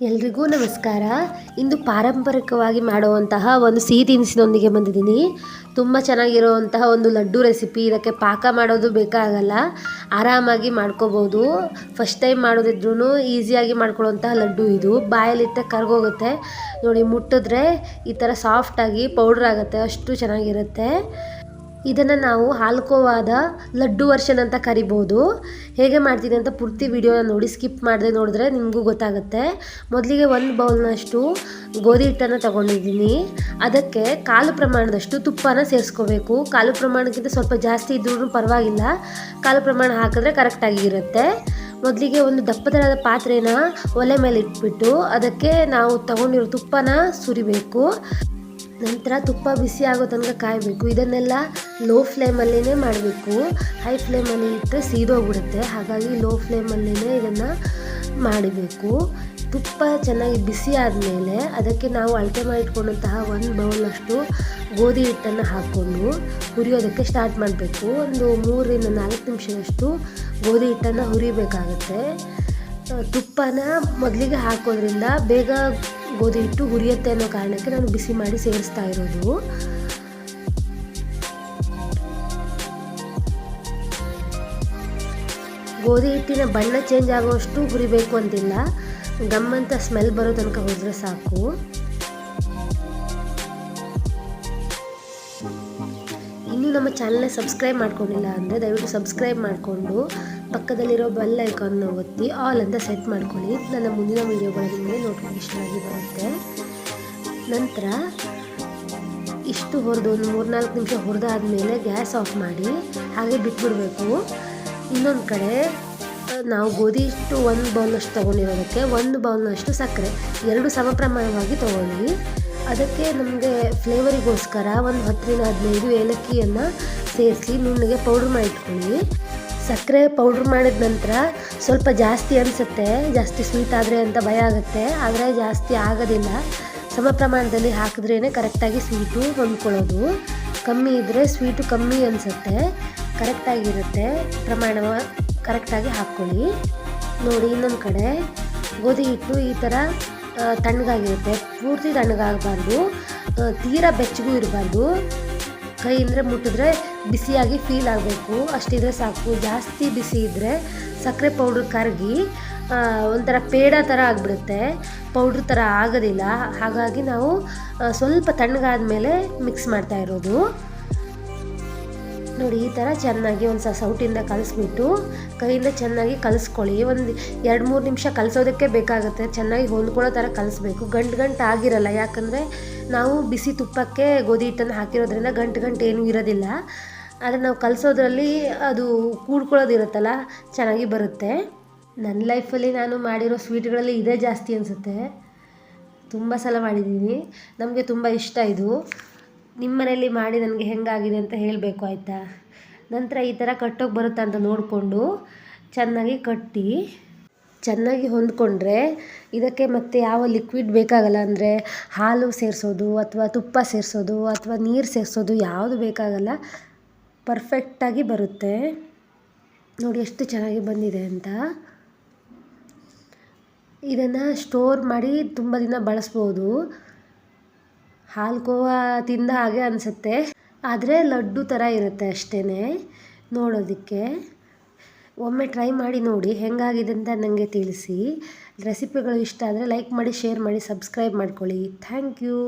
ಎಲ್ರಿಗೂ ನಮಸ್ಕಾರ. ಇಂದು ಪಾರಂಪರಿಕವಾಗಿ ಮಾಡುವಂತಹ ಒಂದು ಸಿಹಿ ತಿನಿಸಿನೊಂದಿಗೆ ಬಂದಿದ್ದೀನಿ. ತುಂಬ ಚೆನ್ನಾಗಿರುವಂತಹ ಒಂದು ಲಡ್ಡು ರೆಸಿಪಿ. ಇದಕ್ಕೆ ಪಾಕ ಮಾಡೋದು ಬೇಕಾಗಲ್ಲ. ಆರಾಮಾಗಿ ಮಾಡ್ಕೋಬೋದು. ಫಸ್ಟ್ ಟೈಮ್ ಮಾಡೋದಿದ್ರೂ ಈಸಿಯಾಗಿ ಮಾಡ್ಕೊಳ್ಳುವಂತಹ ಲಡ್ಡು ಇದು. ಬಾಯಲ್ಲಿಟ್ಟ ಕರ್ಗೋಗುತ್ತೆ. ನೋಡಿ, ಮುಟ್ಟಿದ್ರೆ ಈ ಥರ ಸಾಫ್ಟಾಗಿ ಪೌಡ್ರ್ ಆಗುತ್ತೆ. ಅಷ್ಟು ಚೆನ್ನಾಗಿರುತ್ತೆ. ಇದನ್ನು ನಾವು ಹಾಲ್ಕೋವಾದ ಲಡ್ಡು ವರ್ಷನ್ ಅಂತ ಕರಿಬೋದು. ಹೇಗೆ ಮಾಡ್ತೀನಿ ಅಂತ ಪೂರ್ತಿ ವಿಡಿಯೋನ ನೋಡಿ ಸ್ಕಿಪ್ ಮಾಡದೆ ನೋಡಿದ್ರೆ ನಿಮಗೂ ಗೊತ್ತಾಗುತ್ತೆ. ಮೊದಲಿಗೆ ಒಂದು ಬೌಲ್ನಷ್ಟು ಗೋಧಿ ಹಿಟ್ಟನ್ನು ತಗೊಂಡಿದ್ದೀನಿ. ಅದಕ್ಕೆ ಕಾಲು ಪ್ರಮಾಣದಷ್ಟು ತುಪ್ಪನ ಸೇರಿಸ್ಕೋಬೇಕು. ಕಾಲು ಪ್ರಮಾಣಕ್ಕಿಂತ ಸ್ವಲ್ಪ ಜಾಸ್ತಿ ಇದ್ರೂ ಪರವಾಗಿಲ್ಲ. ಕಾಲು ಪ್ರಮಾಣ ಹಾಕಿದ್ರೆ ಕರೆಕ್ಟಾಗಿ ಇರುತ್ತೆ. ಮೊದಲಿಗೆ ಒಂದು ದಪ್ಪತರದ ಪಾತ್ರೆನ ಒಲೆ ಮೇಲೆ ಇಟ್ಬಿಟ್ಟು ಅದಕ್ಕೆ ನಾವು ತಗೊಂಡಿರೋ ತುಪ್ಪನ ಸುರಿಬೇಕು. ನಂತರ ತುಪ್ಪ ಬಿಸಿ ಆಗೋ ತನಕ ಕಾಯಬೇಕು. ಇದನ್ನೆಲ್ಲ ಲೋ ಫ್ಲೇಮಲ್ಲೇ ಮಾಡಬೇಕು. ಹೈ ಫ್ಲೇಮಲ್ಲಿ ಇಟ್ಟರೆ ಸೀದೋಗ್ಬಿಡುತ್ತೆ. ಹಾಗಾಗಿ ಲೋ ಫ್ಲೇಮಲ್ಲೇ ಇದನ್ನು ಮಾಡಬೇಕು. ತುಪ್ಪ ಚೆನ್ನಾಗಿ ಬಿಸಿ ಆದಮೇಲೆ ಅದಕ್ಕೆ ನಾವು ಅಳತೆ ಮಾಡಿಟ್ಕೊಂಡಂತಹ ಒಂದು ಬೌಲಷ್ಟು ಗೋಧಿ ಹಿಟ್ಟನ್ನು ಹಾಕ್ಕೊಂಡು ಹುರಿಯೋದಕ್ಕೆ ಸ್ಟಾರ್ಟ್ ಮಾಡಬೇಕು. ಒಂದು ಮೂರರಿಂದ ನಾಲ್ಕು ನಿಮಿಷದಷ್ಟು ಗೋಧಿ ಹಿಟ್ಟನ್ನು ಹುರಿಬೇಕಾಗುತ್ತೆ. ತುಪ್ಪನ ಮೊದಲಿಗೆ ಹಾಕೋದ್ರಿಂದ ಬೇಗ ಗೋಧಿ ಹಿಟ್ಟು ಹುರಿಯುತ್ತೆ ಅನ್ನೋ ಕಾರಣಕ್ಕೆ ನಾನು ಬಿಸಿ ಮಾಡಿ ಸೇರಿಸ್ತಾ ಇರೋದು. ಗೋಧಿ ಹಿಟ್ಟಿನ ಬಣ್ಣ ಚೇಂಜ್ ಆಗುವಷ್ಟು ಹುರಿಬೇಕು ಅಂತಿಲ್ಲ ಗಮ್ಮಂತ ಸ್ಮೆಲ್ ಬರೋ ತನಕ ಹೋದರೆ ಸಾಕು. ಇನ್ನೂ ನಮ್ಮ ಚಾನಲ್ನ ಸಬ್ಸ್ಕ್ರೈಬ್ ಮಾಡ್ಕೊಂಡಿಲ್ಲ ಅಂದರೆ ದಯವಿಟ್ಟು ಸಬ್ಸ್ಕ್ರೈಬ್ ಮಾಡಿಕೊಂಡು ಪಕ್ಕದಲ್ಲಿರೋ ಬೆಲ್ ಐಕಾನ್ನ ಒತ್ತಿ ಆಲ್ ಅಂತ ಸೆಟ್ ಮಾಡ್ಕೊಳ್ಳಿ. ನನ್ನ ಮುಂದಿನ ವೀಡಿಯೋಗಳು ನಿಮಗೆ ನೋಟಿಫಿಕೇಶನ್ ಆಗಿ ಬರುತ್ತೆ. ನಂತರ ಇಷ್ಟು ಹುರಿದು ಒಂದು ಮೂರ್ನಾಲ್ಕು ನಿಮಿಷ ಹುರಿದಾದ್ಮೇಲೆ ಗ್ಯಾಸ್ ಆಫ್ ಮಾಡಿ ಹಾಗೆ ಬಿಟ್ಬಿಡಬೇಕು. ಇನ್ನೊಂದು ಕಡೆ ನಾವು ಗೋಧಿ ಇಷ್ಟು ಒಂದು ಬೌಲ್ನಷ್ಟು ತೊಗೊಂಡಿರೋದಕ್ಕೆ ಒಂದು ಬೌಲ್ನಷ್ಟು ಸಕ್ಕರೆ. ಎರಡು ಸಮ ಪ್ರಮಾಣವಾಗಿ ತೊಗೊಳ್ಳಿ. ಅದಕ್ಕೆ ನಮಗೆ ಫ್ಲೇವರಿಗೋಸ್ಕರ ಒಂದು ಹತ್ತರಿಂದ ಹದಿನೈದು ಏಲಕ್ಕಿಯನ್ನು ಸೇರಿಸಿ ನುಣ್ಣಗೆ ಪೌಡ್ರ್ ಮಾಡಿಟ್ಕೊಳ್ಳಿ. ಸಕ್ಕರೆ ಪೌಡ್ರ್ ಮಾಡಿದ ನಂತರ ಸ್ವಲ್ಪ ಜಾಸ್ತಿ ಅನಿಸುತ್ತೆ, ಜಾಸ್ತಿ ಸ್ವೀಟ್ ಆದರೆ ಅಂತ ಭಯ ಆಗುತ್ತೆ, ಆದರೆ ಜಾಸ್ತಿ ಆಗೋದಿಲ್ಲ. ಸಮ ಪ್ರಮಾಣದಲ್ಲಿ ಹಾಕಿದ್ರೇ ಕರೆಕ್ಟಾಗಿ ಸ್ವೀಟು ಹೊಂದ್ಕೊಳ್ಳೋದು. ಕಮ್ಮಿ ಇದ್ದರೆ ಸ್ವೀಟು ಕಮ್ಮಿ ಅನಿಸುತ್ತೆ, ಕರೆಕ್ಟಾಗಿರುತ್ತೆ ಪ್ರಮಾಣ ಕರೆಕ್ಟಾಗಿ ಹಾಕ್ಕೊಳ್ಳಿ. ನೋಡಿ ಇನ್ನೊಂದು ಕಡೆ ಗೋಧಿ ಹಿಟ್ಟು ಈ ಥರ ತಣ್ಣಗಾಗಿರುತ್ತೆ. ಪೂರ್ತಿ ತಣ್ಣಗಾಗಬಾರ್ದು. ತೀರಾ ಬೆಚ್ಚಗೂ ಇರಬಾರ್ದು. ಕೈ ಅಂದರೆ ಮುಟ್ಟಿದ್ರೆ ಬಿಸಿಯಾಗಿ ಫೀಲ್ ಆಗಬೇಕು. ಅಷ್ಟಿದ್ರೆ ಸಾಕು. ಜಾಸ್ತಿ ಬಿಸಿ ಇದ್ದರೆ ಸಕ್ಕರೆ ಪೌಡ್ರ್ ಕರಗಿ ಒಂಥರ ಪೇಡ ಥರ ಆಗಿಬಿಡುತ್ತೆ. ಪೌಡ್ರ್ ಥರ ಆಗೋದಿಲ್ಲ. ಹಾಗಾಗಿ ನಾವು ಸ್ವಲ್ಪ ತಣ್ಣಗಾದ ಮೇಲೆ ಮಿಕ್ಸ್ ಮಾಡ್ತಾ ಇರೋದು. ನೋಡಿ, ಈ ಥರ ಚೆನ್ನಾಗಿ ಒಂದು ಸೌಟಿಂದ ಕಲಿಸ್ಬಿಟ್ಟು ಕೈಯಿಂದ ಚೆನ್ನಾಗಿ ಕಲಿಸ್ಕೊಳ್ಳಿ. ಒಂದು ಎರಡು ಮೂರು ನಿಮಿಷ ಕಲಿಸೋದಕ್ಕೆ ಬೇಕಾಗುತ್ತೆ. ಚೆನ್ನಾಗಿ ಹೊಂದ್ಕೊಳ್ಳೋ ಥರ ಕಲಿಸ್ಬೇಕು. ಗಂಟು ಗಂಟು ಆಗಿರಲ್ಲ. ಯಾಕಂದರೆ ನಾವು ಬಿಸಿ ತುಪ್ಪಕ್ಕೆ ಗೋಧಿ ಹಿಟ್ಟನ್ನು ಹಾಕಿರೋದ್ರಿಂದ ಗಂಟು ಗಂಟು ಏನೂ ಇರೋದಿಲ್ಲ. ಆದರೆ ನಾವು ಕಲಿಸೋದ್ರಲ್ಲಿ ಅದು ಕೂಡ್ಕೊಳ್ಳೋದಿರುತ್ತಲ್ಲ, ಚೆನ್ನಾಗಿ ಬರುತ್ತೆ. ನನ್ನ ಲೈಫಲ್ಲಿ ನಾನು ಮಾಡಿರೋ ಸ್ವೀಟ್ಗಳಲ್ಲಿ ಇದೇ ಜಾಸ್ತಿ ಅನಿಸುತ್ತೆ. ತುಂಬ ಸಲ ಮಾಡಿದ್ದೀನಿ. ನಮಗೆ ತುಂಬ ಇಷ್ಟ ಇದು. ನಿಮ್ಮ ಮನೇಲಿ ಮಾಡಿ ನನಗೆ ಹೆಂಗಾಗಿದೆ ಅಂತ ಹೇಳಬೇಕು, ಆಯಿತಾ? ನಂತರ ಈ ಥರ ಕಟ್ಟೋಕೆ ಬರುತ್ತಾ ಅಂತ ನೋಡಿಕೊಂಡು ಚೆನ್ನಾಗಿ ಕಟ್ಟಿ, ಚೆನ್ನಾಗಿ ಹೊಂದ್ಕೊಂಡ್ರೆ ಇದಕ್ಕೆ ಮತ್ತೆ ಯಾವ ಲಿಕ್ವಿಡ್ ಬೇಕಾಗಲ್ಲ ಅಂದರೆ ಹಾಲು ಸೇರಿಸೋದು ಅಥವಾ ತುಪ್ಪ ಸೇರಿಸೋದು ಅಥವಾ ನೀರು ಸೇರಿಸೋದು ಯಾವುದು ಬೇಕಾಗಲ್ಲ ಪರ್ಫೆಕ್ಟಾಗಿ ಬರುತ್ತೆ. ನೋಡಿ ಎಷ್ಟು ಚೆನ್ನಾಗಿ ಬಂದಿದೆ ಅಂತ. ಇದನ್ನು ಸ್ಟೋರ್ ಮಾಡಿ ತುಂಬ ದಿನ ಬಳಸ್ಬೋದು. ಹಾಲ್ಕೋವಾ ತಿಂದ ಹಾಗೆ ಅನಿಸುತ್ತೆ. ಆದರೆ ಲಡ್ಡು ಥರ ಇರುತ್ತೆ ಅಷ್ಟೇ ನೋಡೋದಕ್ಕೆ. ಒಮ್ಮೆ ಟ್ರೈ ಮಾಡಿ ನೋಡಿ, ಹೆಂಗಾಗಿದೆ ಅಂತ ನನಗೆ ತಿಳಿಸಿ. ರೆಸಿಪಿಗಳು ಇಷ್ಟ ಆದರೆ ಲೈಕ್ ಮಾಡಿ, ಶೇರ್ ಮಾಡಿ, ಸಬ್ಸ್ಕ್ರೈಬ್ ಮಾಡ್ಕೊಳ್ಳಿ. Thank you.